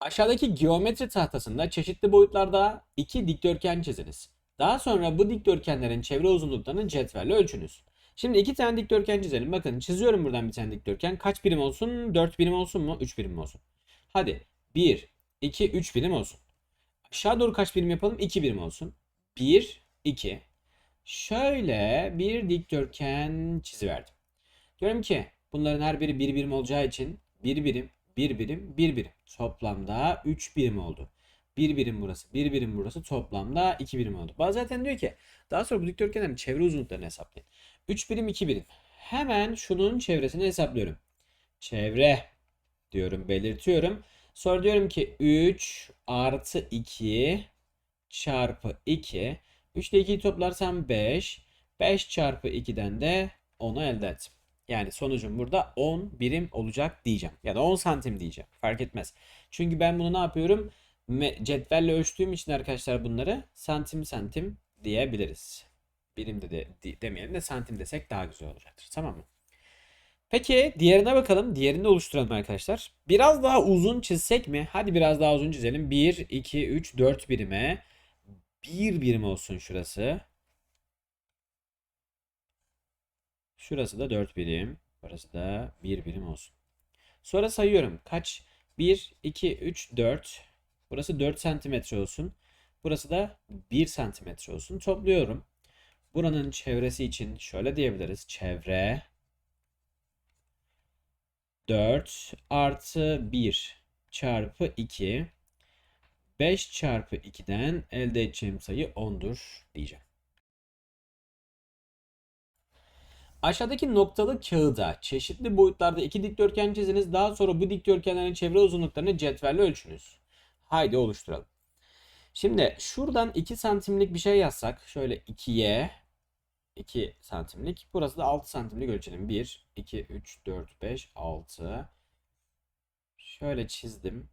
Aşağıdaki geometri tahtasında çeşitli boyutlarda iki dikdörtgen çiziniz. Daha sonra bu dikdörtgenlerin çevre uzunluklarını cetvelle ölçünüz. Şimdi iki tane dikdörtgen çizelim. Bakın çiziyorum buradan bir tane dikdörtgen. Kaç birim olsun? 4 birim olsun mu? 3 birim olsun? Hadi 1, 2, 3 birim olsun. Aşağı doğru kaç birim yapalım? 2 birim olsun. 1, 2. Şöyle bir dikdörtgen çiziverdim. Diyorum ki bunların her biri bir birim olacağı için bir birim, bir birim, bir birim. Toplamda 3 birim oldu. Bir birim burası, bir birim burası toplamda 2 birim oldu. Bazı zaten diyor ki daha sonra bu dikdörtgenlerin çevre uzunluklarını hesaplayın. 3 birim 2 birim. Hemen şunun çevresini hesaplıyorum. Çevre diyorum belirtiyorum. Sonra diyorum ki 3 artı 2 çarpı 2. 3 ile 2'yi toplarsam 5. 5 çarpı 2'den de 10'u elde ettim. Yani sonucum burada 10 birim olacak diyeceğim. Ya da 10 santim diyeceğim. Fark etmez. Çünkü ben bunu ne yapıyorum? Cetvelle ölçtüğüm için arkadaşlar bunları santim santim diyebiliriz. Birim de de- demeyelim de santim desek daha güzel olacaktır. Tamam mı? Peki diğerine bakalım. Diğerini de oluşturalım arkadaşlar. Biraz daha uzun çizsek mi? Hadi biraz daha uzun çizelim. 1, 2, 3, 4 birime. 1 birim olsun şurası. Şurası da 4 birim. Burası da 1 birim olsun. Sonra sayıyorum. Kaç? 1, 2, 3, 4. Burası 4 santimetre olsun. Burası da 1 santimetre olsun. Topluyorum. Buranın çevresi için şöyle diyebiliriz. Çevre 4 artı 1 çarpı 2. 5 çarpı 2'den elde edeceğim sayı 10'dur diyeceğim. Aşağıdaki noktalı kağıda çeşitli boyutlarda iki dikdörtgen çiziniz. Daha sonra bu dikdörtgenlerin çevre uzunluklarını cetvelle ölçünüz. Haydi oluşturalım. Şimdi şuradan 2 santimlik bir şey yazsak. Şöyle 2'ye 2 santimlik. Burası da 6 santimlik ölçelim. 1, 2, 3, 4, 5, 6. Şöyle çizdim.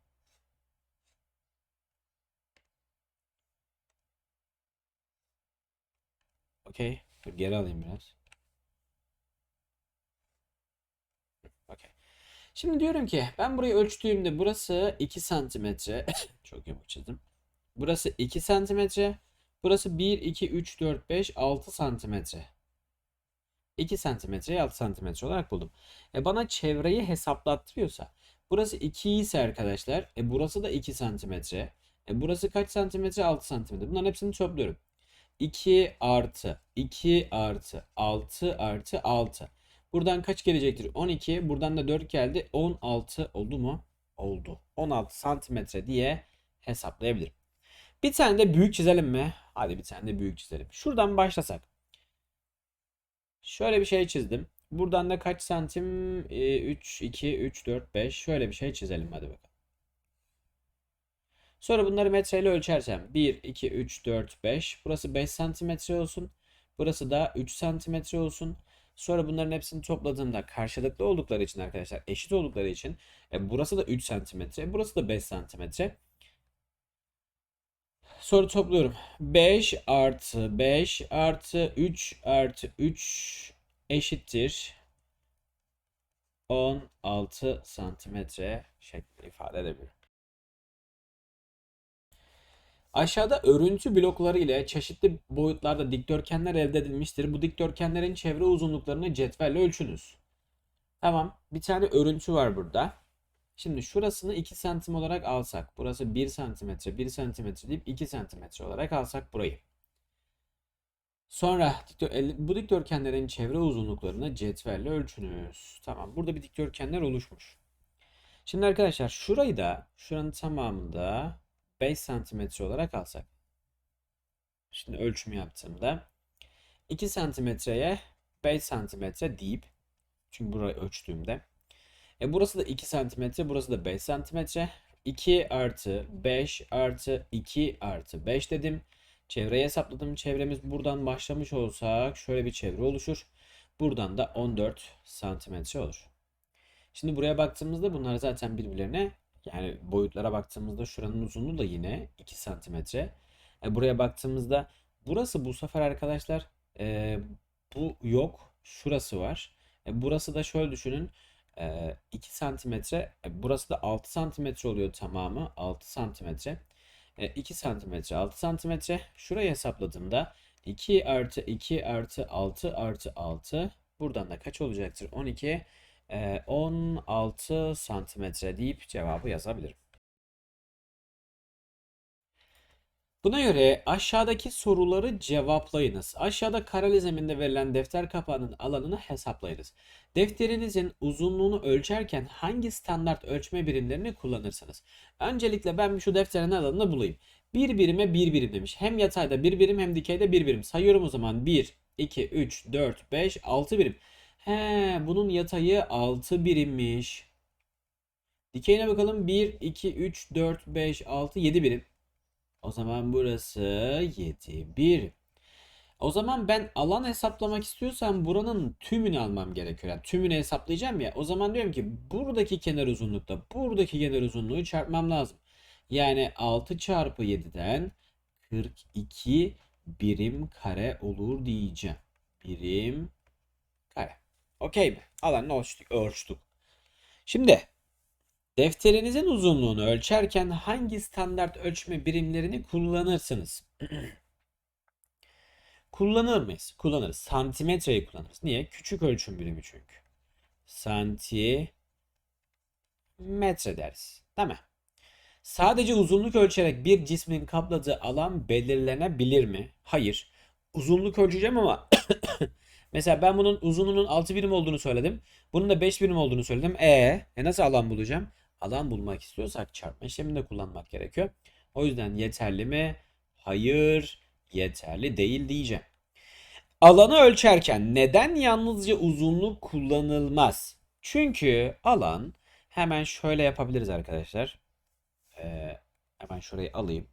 Okey. Geri alayım biraz. Okey. Şimdi diyorum ki ben burayı ölçtüğümde burası 2 santimetre. Çok yamuk çizdim. Burası 2 santimetre. Burası 1, 2, 3, 4, 5, 6 santimetre. 2 santimetreyi 6 santimetre olarak buldum. E bana çevreyi hesaplattırıyorsa burası 2 ise arkadaşlar e burası da 2 santimetre. E burası kaç santimetre? 6 santimetre. Bunların hepsini topluyorum. 2 artı 2 artı 6 artı 6. Buradan kaç gelecektir? 12. Buradan da 4 geldi. 16 oldu mu? Oldu. 16 santimetre diye hesaplayabilirim. Bir tane de büyük çizelim mi? Hadi bir tane de büyük çizelim. Şuradan başlasak. Şöyle bir şey çizdim. Buradan da kaç santim? Ee, 3, 2, 3, 4, 5. Şöyle bir şey çizelim hadi bakalım. Sonra bunları metreyle ölçersem 1, 2, 3, 4, 5. Burası 5 santimetre olsun. Burası da 3 santimetre olsun. Sonra bunların hepsini topladığımda karşılıklı oldukları için arkadaşlar eşit oldukları için e, burası da 3 santimetre. Burası da 5 santimetre. Soru topluyorum. 5 artı 5 artı 3 artı 3 eşittir 16 santimetre şeklinde ifade edebilirim. Aşağıda örüntü blokları ile çeşitli boyutlarda dikdörtgenler elde edilmiştir. Bu dikdörtgenlerin çevre uzunluklarını cetvelle ölçünüz. Tamam. Bir tane örüntü var burada. Şimdi şurasını 2 santim olarak alsak. Burası 1 santimetre, 1 santimetre deyip 2 santimetre olarak alsak burayı. Sonra bu dikdörtgenlerin çevre uzunluklarını cetvelle ölçünüz. Tamam. Burada bir dikdörtgenler oluşmuş. Şimdi arkadaşlar şurayı da şuranın tamamında 5 santimetre olarak alsak. Şimdi ölçüm yaptığımda 2 santimetreye 5 santimetre deyip çünkü burayı ölçtüğümde e burası da 2 santimetre, burası da 5 santimetre. 2 artı 5 artı 2 artı 5 dedim. Çevreyi hesapladım. Çevremiz buradan başlamış olsak şöyle bir çevre oluşur. Buradan da 14 santimetre olur. Şimdi buraya baktığımızda bunlar zaten birbirlerine yani boyutlara baktığımızda şuranın uzunluğu da yine 2 santimetre. E, buraya baktığımızda burası bu sefer arkadaşlar e, bu yok. Şurası var. E, burası da şöyle düşünün. e, 2 santimetre. E, burası da 6 santimetre oluyor tamamı. 6 santimetre. E, 2 santimetre 6 santimetre. Şurayı hesapladığımda 2 artı 2 artı 6 artı 6. Buradan da kaç olacaktır? 12. e, 16 santimetre deyip cevabı yazabilirim. Buna göre aşağıdaki soruları cevaplayınız. Aşağıda kareli zeminde verilen defter kapağının alanını hesaplayınız. Defterinizin uzunluğunu ölçerken hangi standart ölçme birimlerini kullanırsınız? Öncelikle ben şu defterin alanını bulayım. Bir birime bir birim demiş. Hem yatayda bir birim hem dikeyde bir birim. Sayıyorum o zaman 1, 2, 3, 4, 5, 6 birim. He, bunun yatayı 6 birimmiş. Dikeyine bakalım. 1, 2, 3, 4, 5, 6, 7 birim. O zaman burası 7 1. O zaman ben alan hesaplamak istiyorsam buranın tümünü almam gerekiyor. Yani tümünü hesaplayacağım ya. O zaman diyorum ki buradaki kenar uzunlukta buradaki kenar uzunluğu çarpmam lazım. Yani 6 çarpı 7'den 42 birim kare olur diyeceğim. Birim kare. Okey mi? Alanını ölçtük. ölçtük. Şimdi Defterinizin uzunluğunu ölçerken hangi standart ölçme birimlerini kullanırsınız? Kullanır mıyız? Kullanırız. Santimetreyi kullanırız. Niye? Küçük ölçüm birimi çünkü. Santimetre deriz. Değil mi? Sadece uzunluk ölçerek bir cismin kapladığı alan belirlenebilir mi? Hayır. Uzunluk ölçeceğim ama mesela ben bunun uzunluğunun 6 birim olduğunu söyledim. Bunun da 5 birim olduğunu söyledim. E, e nasıl alan bulacağım? Alan bulmak istiyorsak çarpma işlemini kullanmak gerekiyor. O yüzden yeterli mi? Hayır, yeterli değil diyeceğim. Alanı ölçerken neden yalnızca uzunluk kullanılmaz? Çünkü alan hemen şöyle yapabiliriz arkadaşlar. Ee, hemen şurayı alayım.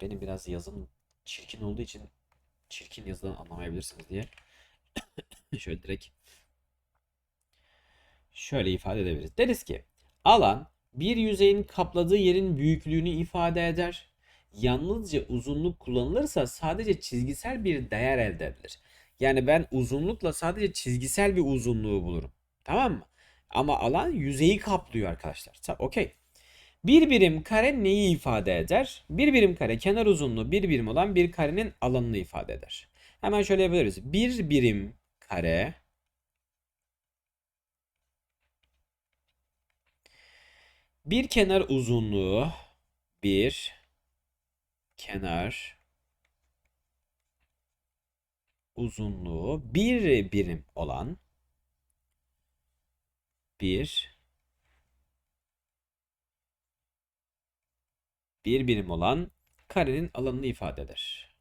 Benim biraz yazım çirkin olduğu için çirkin yazıdan anlamayabilirsiniz diye. şöyle direkt şöyle ifade edebiliriz. Deriz ki alan bir yüzeyin kapladığı yerin büyüklüğünü ifade eder. Yalnızca uzunluk kullanılırsa sadece çizgisel bir değer elde edilir. Yani ben uzunlukla sadece çizgisel bir uzunluğu bulurum. Tamam mı? Ama alan yüzeyi kaplıyor arkadaşlar. Okey. Bir birim kare neyi ifade eder? Bir birim kare kenar uzunluğu bir birim olan bir karenin alanını ifade eder. Hemen şöyle yapabiliriz. Bir birim kare bir kenar uzunluğu bir kenar uzunluğu bir birim olan bir bir birim olan karenin alanını ifade eder.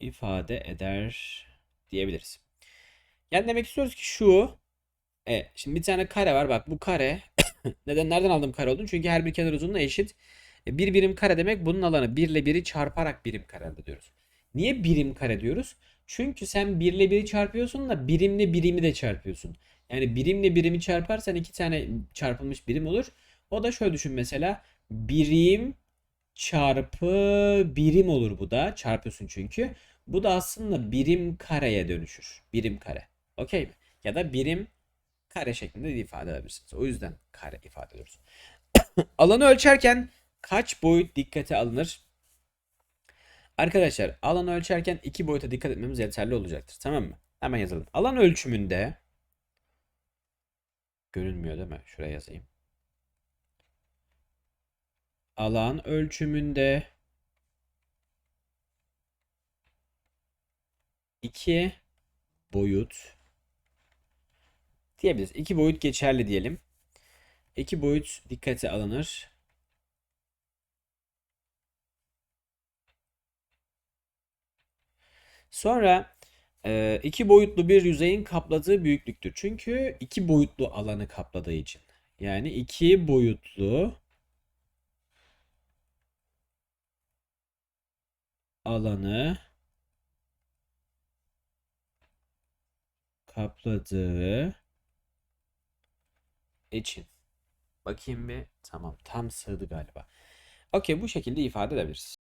ifade eder diyebiliriz. Yani demek istiyoruz ki şu e, şimdi bir tane kare var bak bu kare neden nereden aldım kare olduğunu çünkü her bir kenar uzunluğu eşit. E, bir birim kare demek bunun alanı 1 ile 1'i çarparak birim kare elde diyoruz. Niye birim kare diyoruz? Çünkü sen 1 ile 1'i çarpıyorsun da birimle birimi de çarpıyorsun. Yani birimle birimi çarparsan iki tane çarpılmış birim olur. O da şöyle düşün mesela birim çarpı birim olur bu da. Çarpıyorsun çünkü. Bu da aslında birim kareye dönüşür. Birim kare. Okey mi? Ya da birim kare şeklinde de ifade edebilirsiniz. O yüzden kare ifade ediyoruz. Alanı ölçerken kaç boyut dikkate alınır? Arkadaşlar alanı ölçerken iki boyuta dikkat etmemiz yeterli olacaktır. Tamam mı? Hemen yazalım. Alan ölçümünde görünmüyor değil mi? Şuraya yazayım. Alan ölçümünde iki boyut diyebiliriz. İki boyut geçerli diyelim. İki boyut dikkate alınır. Sonra e, iki boyutlu bir yüzeyin kapladığı büyüklüktür. Çünkü iki boyutlu alanı kapladığı için. Yani iki boyutlu alanı kapladığı için. Bakayım bir. Tamam tam sığdı galiba. Okey bu şekilde ifade edebiliriz.